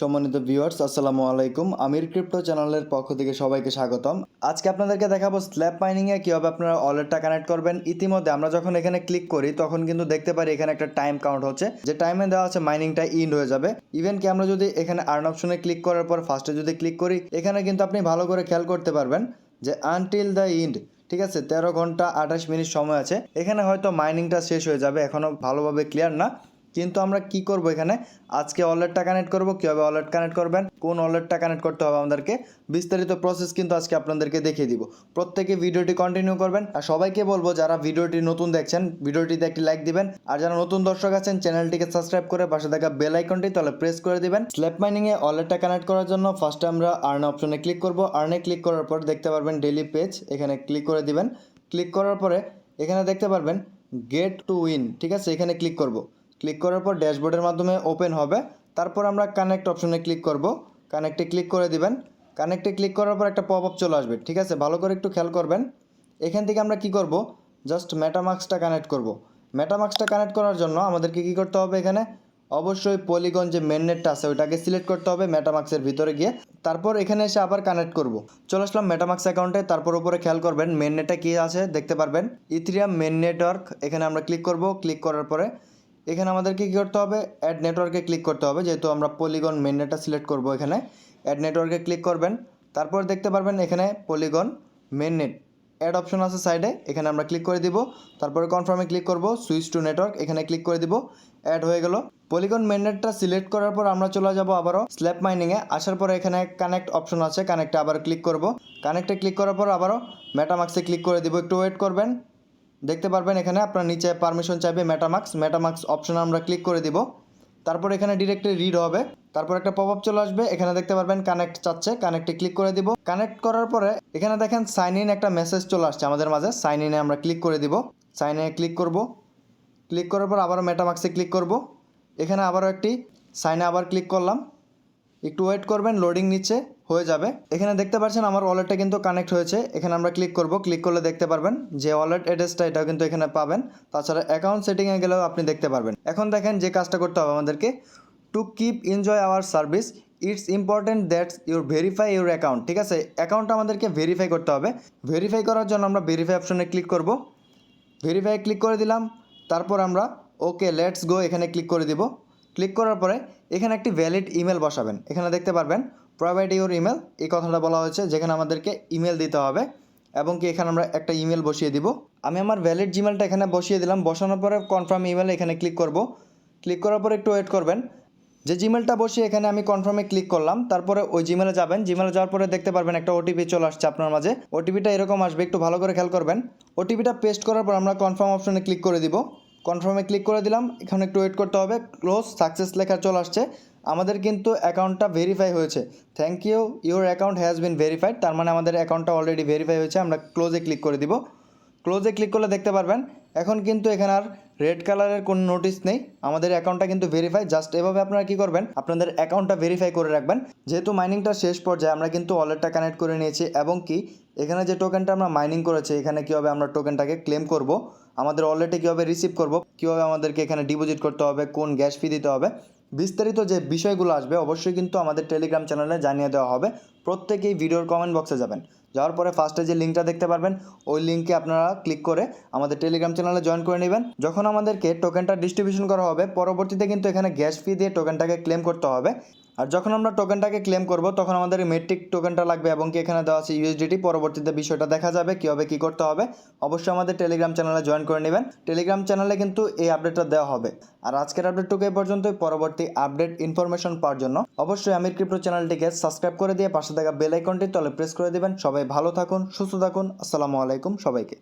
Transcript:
সম্মানিত ভিউয়ার্স আসসালামু আলাইকুম। আমির ক্রিপ্টো চ্যানেলের পক্ষ থেকে সবাইকে স্বাগতম। আজকে আপনাদেরকে দেখাবো স্ল্যাব মাইনিংয়ে কীভাবে আপনারা ওয়ালেটটা কানেক্ট করবেন। ইতিমধ্যে আমরা যখন এখানে ক্লিক করি, তখন কিন্তু দেখতে পারি এখানে একটা টাইম কাউন্ট হচ্ছে। যে টাইমে দেওয়া আছে মাইনিংটা ইন্ড হয়ে যাবে। ইভেন কি আমরা যদি এখানে আর্ন অপশনে ক্লিক করার পর ফার্স্টে যদি ক্লিক করি, এখানে কিন্তু আপনি ভালো করে খেয়াল করতে পারবেন যে আনটিল দ্য ইন্ড ঠিক আছে? তেরো ঘণ্টা আঠাশ মিনিট সময় আছে। এখানে হয়তো মাইনিংটা শেষ হয়ে যাবে। এখনও ভালোভাবে ক্লিয়ার না। কিন্তু আমরা কি করব এখানে? আজকে ওয়ালেটটা কানেক্ট করব, কীভাবে ওয়ালেট কানেক্ট করবেন? কোন ওয়ালেটটা কানেক্ট করতে হবে আমাদেরকে? বিস্তারিত প্রসেস কিন্তু আজকে আপনাদেরকে দেখিয়ে দিব। প্রত্যেকে ভিডিওটি কন্টিনিউ করবেন। আর সবাইকে বলব, যারা ভিডিওটি নতুন দেখছেন, ভিডিওটিতে একটি লাইক দিবেন। আর যারা নতুন দর্শক আছেন চ্যানেলটিকে সাবস্ক্রাইব করে পাশে থাকা বেল আইকনটি তাহলে প্রেস করে দিবেন। স্ল্যাপ মাইনিংয়ে ওয়ালেটটা কানেক্ট করার জন্য ফার্স্টে আমরা আর্ন অপশনে ক্লিক করব। আর্নে ক্লিক করার পর দেখতে পারবেন ডেইলি পেজ এখানে ক্লিক করে দিবেন। ক্লিক করার পরে এখানে দেখতে পারবেন গেট টু উইন ঠিক আছে? এখানে ক্লিক করব। ক্লিক করার পর ড্যাশবোর্ডের মাধ্যমে ওপেন হবে। তারপর আমরা কানেক্ট অপশনে ক্লিক করব। কানেক্টে ক্লিক করে দিবেন। কানেক্টে ক্লিক করার পর একটা পপ আপ চলে আসবে। ঠিক আছে, ভালো করে একটু খেয়াল করবেন। এখান থেকে আমরা কি করব? জাস্ট মেটামাক্সটা কানেক্ট করব। মেটামাক্সটা কানেক্ট করার জন্য আমাদেরকে কি করতে হবে এখানে? অবশ্যই পলিগন যে মেন নেটটা আছে, ওইটাকে সিলেক্ট করতে হবে মেটামাক্সের ভিতরে গিয়ে। তারপর এখানে এসে আবার কানেক্ট করব। চলে আসলাম মেটামাক্স অ্যাকাউন্টে। তারপর উপরে খেয়াল করবেন মেন নেটটা কী আছে? দেখতে পারবেন। ইথিরিয়াম মেন নেটওয়ার্ক এখানে আমরা ক্লিক করব। ক্লিক করার পরে এখানে আমাদেরকে কী করতে হবে? অ্যাড নেটওয়ার্কে ক্লিক করতে হবে। যেহেতু আমরা পলিগন মেন নেটটা সিলেক্ট করব এখানে। অ্যাড নেটওয়ার্কে ক্লিক করবেন। তারপর দেখতে পারবেন এখানে polygon main net add option আছে সাইডে এখানে আমরা ক্লিক করে দিব। তারপরে কনফার্মে ক্লিক করব। সুইচ টু নেটওয়ার্ক এখানে ক্লিক করে দিব। অ্যাড হয়ে গেল। পলিগন মেননেটটা সিলেক্ট করার পর আমরা চলে যাব আবারও স্ল্যাব মাইনিংয়ে আসার পরে এখানে কানেক্ট অপশন আছে। কানেক্টে আবার ক্লিক করব। কানেক্টে ক্লিক করার পর আবারও মেটামাক্সে ক্লিক করে দিব। একটু ওয়েট করবেন। দেখতে পারবেন এখানে আপনার নিচে পারমিশন চাইবে মেটামাক্স মেটামাক্স অপশন আমরা ক্লিক করে দিব। তারপর এখানে ডিরেক্টলি রিড হবে। তারপর একটা পপ আপ চলে আসবে। এখানে দেখতে পারবেন কানেক্ট চাচ্ছে। কানেক্টে ক্লিক করে দিব। কানেক্ট করার পরে এখানে দেখেন সাইন ইন একটা মেসেজ চলে আসছে আমাদের মাঝে। সাইন ইনে আমরা ক্লিক করে দিব। সাইন ইনে ক্লিক করব। ক্লিক করার পর আবারও মেটামাক্সে ক্লিক করব। এখানে আবারও একটি সাইনে আবার ক্লিক করলাম। একটু ওয়েট করবেন লোডিং নিচ্ছে, হয়ে যাবে। এখানে দেখতে পাচ্ছেন আমার ওয়ালেটটা কিন্তু কানেক্ট হয়েছে। এখানে আমরা ক্লিক করব। ক্লিক করলে দেখতে পারবেন যে ওয়ালেট অ্যাড্রেসটা এটাও কিন্তু এখানে পাবেন। তাছাড়া অ্যাকাউন্ট সেটিংয়ে গেলেও আপনি দেখতে পারবেন। এখন দেখেন যে কাজটা করতে হবে আমাদেরকে। To keep enjoy our service it's important that's your verify your account ঠিক আছে? অ্যাকাউন্টটা আমাদেরকে ভেরিফাই করতে হবে। ভেরিফাই করার জন্য আমরা ভেরিফাই অপশনে ক্লিক করব। ভেরিফাই ক্লিক করে দিলাম। তারপর আমরা ওকে লেটস গো এখানে ক্লিক করে দিব। ক্লিক করার পরে এখানে একটি ভ্যালিড ইমেল বসাবেন। এখানে দেখতে পারবেন প্রোভাইড ইউর ইমেল এই কথাটা বলা হয়েছে, যেখানে আমাদেরকে ইমেল দিতে হবে এবং কি এখানে আমরা একটা ইমেল বসিয়ে দিব। আমি আমার ভ্যালিড জিমেলটা এখানে বসিয়ে দিলাম, বসানোর পরে কনফার্ম ইমেল এখানে ক্লিক করব। ক্লিক করার পরে একটু ওয়েট করবেন। যে জিমেলটা বসিয়ে এখানে আমি কনফার্মে ক্লিক করলাম, তারপরে ওই জিমেলে যাবেন। জিমেলে যাওয়ার পরে দেখতে পারবেন একটা ওটিপি চলে আসছে আপনার মাঝে। ওটিপিটা এরকম আসবে, একটু ভালো করে খেয়াল করবেন। ওটিপিটা পেস্ট করার পর আমরা কনফার্ম অপশনে ক্লিক করে দিব। কনফার্মে ক্লিক করে দিলাম। এখানে একটু ওয়েট করতে হবে। ক্লোজ সাকসেস লেখা চলে আসছে। আমাদের কিন্তু অ্যাকাউন্টটা ভেরিফাই হয়েছে। Thank you your account has been verified তার মানে আমাদের অ্যাকাউন্টটা অলরেডি ভেরিফাই হয়েছে। আমরা ক্লোজে ক্লিক করে দিব। ক্লোজে ক্লিক করলে দেখতে পারবেন, এখন কিন্তু এখানে আর রেড কালারের কোনো নোটিশ নেই। আমাদের অ্যাকাউন্টটা কিন্তু ভেরিফাই জাস্ট এভাবে আপনারা কী করবেন? আপনাদের অ্যাকাউন্টটা ভেরিফাই করে রাখবেন। যেহেতু মাইনিংটা শেষ পর্যায়ে, আমরা কিন্তু ওয়ালেটটা কানেক্ট করে নিয়েছি। এবং কি, এখানে যে টোকেনটা আমরা মাইনিং করেছি, এখানে কীভাবে আমরা টোকেনটাকে ক্লেম করব? আমাদের ওয়ালেটে কীভাবে রিসিভ করব, কীভাবে আমাদেরকে এখানে ডিপোজিট করতে হবে, কোন গ্যাস ফি দিতে হবে, বিস্তারিত যে বিষয়গুলো আসবে অবশ্যই কিন্তু আমাদের টেলিগ্রাম চ্যানেলে জানিয়ে দেওয়া হবে। প্রত্যেকেই ভিডিওর কমেন্ট বক্সে যাবেন। যাওয়ার পরে ফার্স্টে যে লিঙ্কটা দেখতে পারবেন, ওই লিঙ্কে আপনারা ক্লিক করে আমাদের টেলিগ্রাম চ্যানেলে জয়েন করে নেবেন। যখন আমাদেরকে টোকেনটা ডিস্ট্রিবিউশন করা হবে, পরবর্তীতে কিন্তু এখানে গ্যাস ফি দিয়ে টোকেনটাকে ক্লেম করতে হবে। আর যখন আমরা টোকেনটাকে ক্লেম করব, তখন আমাদের মেট্রিক টোকেনটা লাগবে এবং কি এখানে দেওয়া আছে ইউএসডিটি পরবর্তীতে বিষয়টা দেখা যাবে কীভাবে কী করতে হবে। অবশ্যই আমাদের টেলিগ্রাম চ্যানেলে জয়েন করে নেবেন। টেলিগ্রাম চ্যানেলে কিন্তু এই আপডেটটা দেওয়া হবে। আর আজকের আপডেটটুকু এই পর্যন্তই, পরবর্তী আপডেট ইনফরমেশন পাওয়ার জন্য। অবশ্যই আমির ক্রিপ্টো চ্যানেলটিকে সাবস্ক্রাইব করে দিয়ে পাশে থাকা বেল আইকনটি তলে প্রেস করে দিবেন। সবাই ভালো থাকুন, সুস্থ থাকুন। আসসালামু আলাইকুম সবাইকে।